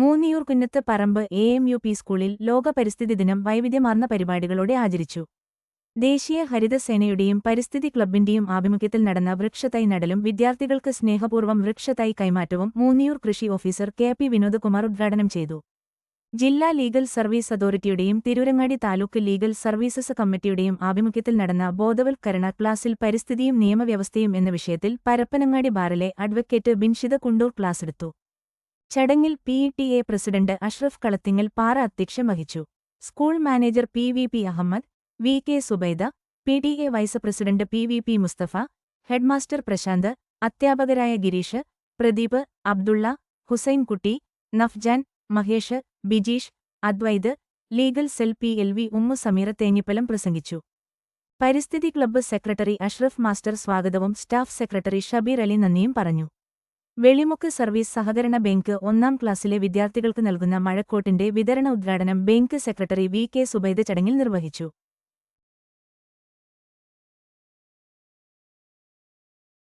മൂന്നിയൂർ കുന്നത്ത് പറമ്പ് A M U P സ്കൂളിൽ ലോക പരിസ്ഥിതി ദിനം വൈവിധ്യമാർന്ന പരിപാടികളോടെ ആചരിച്ചു. ദേശീയ ഹരിതസേനയുടെയും പരിസ്ഥിതി ക്ലബിന്റെയും ആഭിമുഖ്യത്തിൽ നടന്ന വൃക്ഷത്തൈ നടലും വിദ്യാർത്ഥികൾക്ക് സ്നേഹപൂർവം വൃക്ഷത്തൈ കൈമാറ്റവും മൂന്നിയൂർ കൃഷി ഓഫീസർ കെ പി വിനോദ്കുമാർ ഉദ്ഘാടനം ചെയ്തു. ജില്ലാ ലീഗൽ സർവീസ് അതോറിറ്റിയുടെയും തിരൂരങ്ങാടി താലൂക്ക് ലീഗൽ സർവീസസ് കമ്മിറ്റിയുടെയും ആഭിമുഖ്യത്തിൽ നടന്ന ബോധവൽക്കരണ ക്ലാസിൽ പരിസ്ഥിതിയും നിയമവ്യവസ്ഥയും എന്ന വിഷയത്തിൽ പരപ്പനങ്ങാടി ബാറിലെ അഡ്വക്കേറ്റ് ബിൻഷിത കുണ്ടൂർ ക്ലാസെടുത്തു ചടങ്ങിൽ P T A president Ashraf Kalathingal Para അധ്യക്ഷം വഹിച്ചു. School manager P V P Ahammed V K Subaida P T A vice president P V P Mustafa headmaster Prasanth അധ്യാപകരായ Gireesh Pradeep Abdulla Hussainkutty Nafjan Mahesh Bijeesh Adwaith legal cell P L V Ummu Sameera Thenhipalam പ്രസംഗിച്ചു. പരിസ്ഥിതി club secretary Ashraf master സ്വാഗതവും staff secretary Shabeer Ali നന്ദിയും പറഞ്ഞു. Velimukku service സഹകരണ bank ഒന്നാം ക്ലാസ്സിലെ വിദ്യാർത്ഥികൾക്ക് നൽകുന്ന മഴക്കോട്ടിന്റെ വിതരണ ഉദ്ഘാടനം bank secretary V K Subaid ചടങ്ങിൽ നിർവഹിച്ചു.